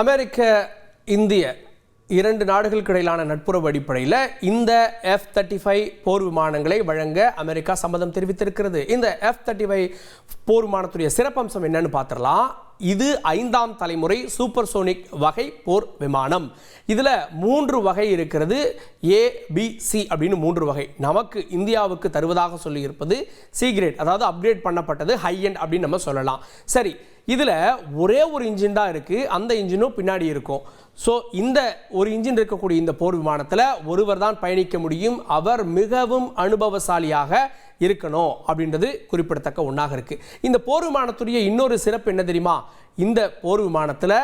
அமெரிக்க இந்திய இரண்டு நாடுகளுக்கு இடையிலான நட்புறவு அடிப்படையில் இந்த எஃப் தேர்ட்டி ஃபைவ் போர் விமானங்களை வழங்க அமெரிக்கா சம்மதம் தெரிவித்திருக்கிறது. இந்த எஃப் தேர்ட்டி ஃபைவ் போர் விமானத்துடைய சிறப்பம்சம் என்னன்னு பார்த்துடலாம். இது ஐந்தாம் தலைமுறை சூப்பர்சோனிக் வகை போர் விமானம். இதில் மூன்று வகை இருக்கிறது. ஏ பி சி அப்படின்னு மூன்று வகை. நமக்கு இந்தியாவுக்கு தருவதாக சொல்லியிருப்பது சி கிரேட் அதாவது அப்கிரேட் பண்ணப்பட்டது ஹை எண்ட் அப்படின்னு நம்ம சொல்லலாம். சரி இதில் ஒரே ஒரு இன்ஜின் தான் இருக்குது அந்த இன்ஜினும் பின்னாடி இருக்கும். ஸோ இந்த ஒரு இன்ஜின் இருக்கக்கூடிய இந்த போர் விமானத்தில் ஒருவர் தான் பயணிக்க முடியும். அவர் மிகவும் அனுபவசாலியாக இருக்கணும் அப்படின்றது குறிப்பிடத்தக்க ஒன்றாக இருக்குது இந்த போர் விமானத்துடைய இன்னொரு சிறப்பு என்ன தெரியுமா? இந்த போர் விமானத்தில்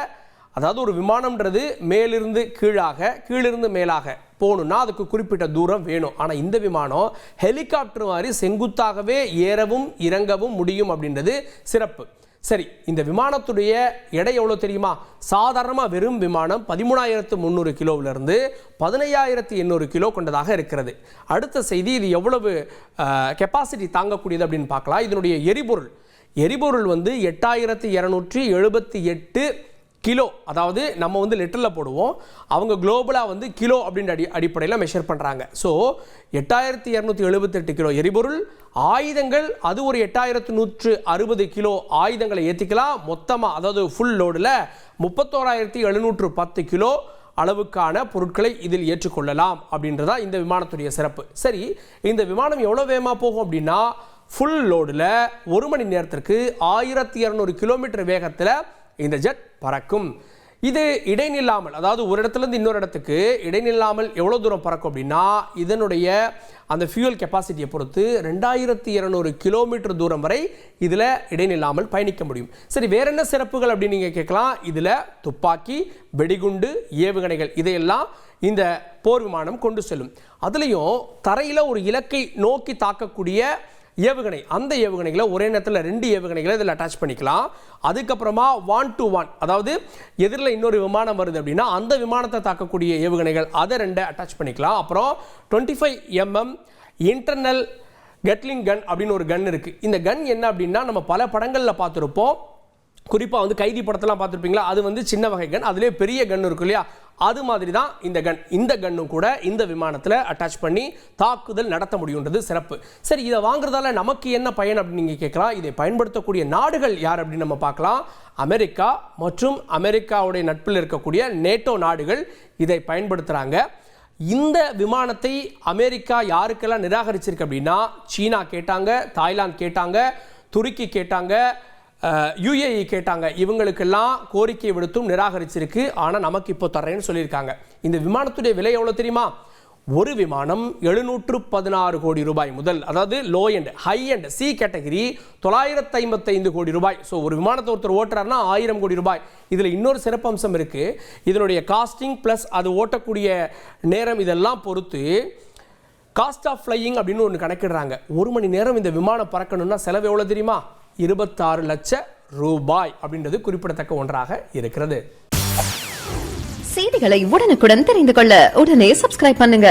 அதாவது ஒரு விமானம்ன்றது மேலிருந்து கீழாக கீழிருந்து மேலாக போகணுன்னா அதுக்கு குறிப்பிட்ட தூரம் வேணும். ஆனால் இந்த விமானம் ஹெலிகாப்டர் மாதிரி செங்குத்தாகவே ஏறவும் இறங்கவும் முடியும் அப்படின்றது சிறப்பு. சரி இந்த விமானத்துடைய எடை எவ்வளோ தெரியுமா? சாதாரணமாக வெறும் விமானம் பதிமூணாயிரத்து முந்நூறு கிலோவிலிருந்து பதினையாயிரத்து எண்ணூறு கிலோ கொண்டதாக இருக்கிறது. அடுத்த செய்தி இது எவ்வளவு கெப்பாசிட்டி தாங்கக்கூடியது அப்படின்னு பார்க்கலாம். இதனுடைய எரிபொருள். எரிபொருள் வந்து எட்டாயிரத்து இரநூற்றி எழுபத்தி எட்டு கிலோ அதாவது நம்ம வந்து லிட்டரில் போடுவோம். அவங்க குளோபலாக வந்து கிலோ அப்படின்ற அடி அடிப்படையில் மெஷர் பண்ணுறாங்க ஸோ எட்டாயிரத்தி இரநூத்தி எழுபத்தெட்டு கிலோ எரிபொருள் ஆயுதங்கள் அது ஒரு எட்டாயிரத்து நூற்று அறுபது கிலோ ஆயுதங்களை ஏற்றிக்கலாம் மொத்தமாக அதாவது ஃபுல் லோடில் முப்பத்தோராயிரத்தி எழுநூற்று பத்து கிலோ அளவுக்கான பொருட்களை இதில் ஏற்றுக்கொள்ளலாம் அப்படின்றதா இந்த விமானத்துடைய சிறப்பு. சரி இந்த விமானம் எவ்வளோ வேகமாக போகும் அப்படின்னா ஃபுல் லோடில் ஒரு மணி நேரத்திற்கு ஆயிரத்தி இரநூறு கிலோமீட்டர் வேகத்தில் இந்த ஜெட் பறக்கும். இது இடைநில்லாமல் அதாவது ஒரு இடத்துலேருந்து இன்னொரு இடத்துக்கு இடைநில்லாமல் எவ்வளோ தூரம் பறக்கும் அப்படின்னா இதனுடைய அந்த ஃபியூயல் கெப்பாசிட்டியை பொறுத்து ரெண்டாயிரத்தி இரநூறு கிலோமீட்டர் தூரம் வரை இதில் இடைநில்லாமல் பயணிக்க முடியும். சரி வேற என்ன சிறப்புகள் அப்படின்னு நீங்கள் கேட்கலாம்? இதில் துப்பாக்கி வெடிகுண்டு ஏவுகணைகள் இதையெல்லாம் இந்த போர் விமானம் கொண்டு செல்லும். அதுலேயும் தரையில் ஒரு இலக்கை நோக்கி தாக்கக்கூடிய ஏவுகணை அந்த ஏவுகணைகளை ஒரே நேரத்தில் ரெண்டு ஏவுகணைகளை இதில் அட்டாச் பண்ணிக்கலாம். அதுக்கப்புறமா ஒன் டு ஒன் அதாவது எதிரில் இன்னொரு விமானம் வருது அப்படின்னா அந்த விமானத்தை தாக்கக்கூடிய ஏவுகணைகள் அதை ரெண்டை அட்டாச் பண்ணிக்கலாம். அப்புறம் twenty five mm internal Gatling gun அப்படின்னு ஒரு கன் இருக்குது இந்த கன் என்ன அப்படின்னா நம்ம பல படங்களில் பார்த்துருப்போம். குறிப்பாக வந்து கைதி படத்தெல்லாம் பார்த்துருப்பீங்களா? அது வந்து சின்ன வகை கன். அதுலேயே பெரிய கன் இருக்கு இல்லையா? அது மாதிரி தான் இந்த கன். இந்த கன்னும் கூட இந்த விமானத்தில் அட்டாச் பண்ணி தாக்குதல் நடத்த முடியுன்றது சிறப்பு. சரி இதை வாங்குறதால நமக்கு என்ன பயன் அப்படின்னு நீங்கள் கேட்கலாம். இதை பயன்படுத்தக்கூடிய நாடுகள் யார் அப்படின்னு நம்ம பார்க்கலாம். அமெரிக்கா மற்றும் அமெரிக்காவுடைய நட்பில் இருக்கக்கூடிய நேட்டோ நாடுகள் இதை பயன்படுத்துகிறாங்க இந்த விமானத்தை அமெரிக்கா யாருக்கெல்லாம் நிராகரிச்சிருக்கு அப்படின்னா சீனா கேட்டாங்க தாய்லாந்து கேட்டாங்க துருக்கி கேட்டாங்க யுஏஇ கேட்டாங்க இவங்களுக்கெல்லாம் கோரிக்கை விடுத்தும் நிராகரிச்சிருக்கு ஆனால் நமக்கு இப்போ தர்றேன்னு சொல்லியிருக்காங்க. இந்த விமானத்துடைய விலை எவ்வளோ தெரியுமா? ஒரு விமானம் எழுநூற்று பதினாறு கோடி ரூபாய் முதல் அதாவது low end high end C category தொள்ளாயிரத்து ஐம்பத்தைந்து கோடி ரூபாய். ஸோ ஒரு விமானத்தை ஒருத்தர் ஓட்டுறாருன்னா ஆயிரம் கோடி ரூபாய். இதில் இன்னொரு சிறப்பம்சம் இருக்குது இதனுடைய காஸ்டிங் ப்ளஸ் அது ஓட்டக்கூடிய நேரம் இதெல்லாம் பொறுத்து காஸ்ட் ஆஃப் ஃப்ளையிங் அப்படின்னு ஒன்று கணக்கிடுறாங்க. ஒரு மணி நேரம் இந்த விமானம் பறக்கணும்னா செலவு எவ்வளோ தெரியுமா? இருபத்தாறு லட்ச ரூபாய் அப்படின்றது குறிப்பிடத்தக்க ஒன்றாக இருக்கிறது. செய்திகளை உடனுக்குடன் தெரிந்து கொள்ள உடனே சப்ஸ்கிரைப் பண்ணுங்க.